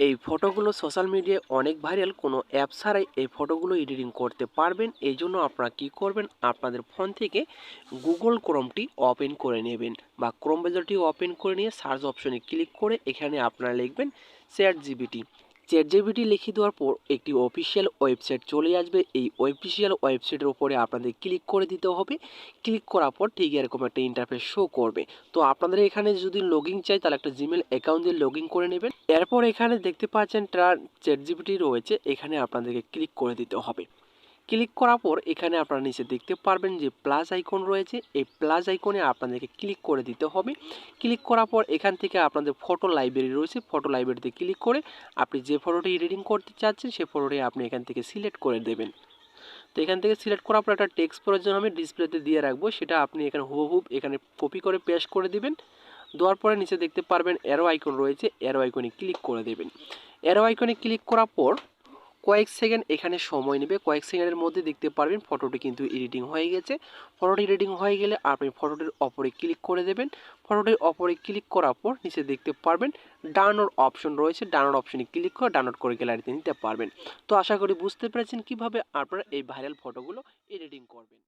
এই ফটোগুলো সোশ্যাল মিডিয়ায় অনেক ভাইরাল কোনো অ্যাপ ছাড়াই এই ফটোগুলো এডিটিং করতে পারবেন। এই জন্য আপনারা কী করবেন? আপনাদের ফোন থেকে গুগল ক্রোমটি ওপেন করে নেবেন বা ক্রোম ব্রাউজারটি ওপেন করে নিয়ে সার্চ অপশনে ক্লিক করে এখানে আপনারা লিখবেন চ্যাট জিবিটি চ্যাট জিবিটি লিখে দেওয়ার পর একটি অফিসিয়াল ওয়েবসাইট চলে আসবে। এই অফিসিয়াল ওয়েবসাইটের উপরে আপনাদের ক্লিক করে দিতে হবে। ক্লিক করার পর ঠিক এরকম একটা ইন্টারফেস শো করবে। তো আপনাদের এখানে যদি লগ চাই, তাহলে একটা জিমেল অ্যাকাউন্ট দিয়ে লগ করে নেবেন। এরপর এখানে দেখতে পাচ্ছেন ট্রান চ্যাট জিপিটি রয়েছে। এখানে আপনাদেরকে ক্লিক করে দিতে হবে। ক্লিক করার পর এখানে আপনারা নিচে দেখতে পারবেন যে প্লাস আইকন রয়েছে। এই প্লাস আইকনে আপনাদেরকে ক্লিক করে দিতে হবে। ক্লিক করার পর এখান থেকে আপনাদের ফটো লাইব্রেরি রয়েছে। ফটো লাইব্রেরিতে ক্লিক করে আপনি যে ফটোটি এডিটিং করতে চাচ্ছেন সেই ফটোটি আপনি এখান থেকে সিলেক্ট করে দেবেন। তো এখান থেকে সিলেক্ট করার পর একটা টেক্সট প্রয়োজন আমি ডিসপ্লেতে দিয়ে রাখব। সেটা আপনি এখানে হুবহুব এখানে কপি করে পেস্ট করে দিবেন। দেওয়ার পরে নিচে দেখতে পারবেন অ্যারো আইকন রয়েছে। অ্যারো আইকনে ক্লিক করে দেবেন। অ্যারো আইকনে ক্লিক করার পর কয়েক সেকেন্ড, এখানে সময় নেবে। কয়েক সেকেন্ডের মধ্যে দেখতে পারবেন ফটোটি কিন্তু এডিটিং হয়ে গেছে। ফটোটি এডিটিং হয়ে গেলে আপনি ফটোটির ওপরে ক্লিক করে দেবেন। ফটোটির ওপরে ক্লিক করার পর নিচে দেখতে পারবেন ডাউনলোড অপশন রয়েছে। ডাউনলোড অপশনে ক্লিক করে ডাউনলোড করে গ্যালারিতে নিতে পারবেন। তো আশা করি বুঝতে পেরেছেন কীভাবে আপনারা এই ভাইরাল ফটোগুলো এডিটিং করবেন।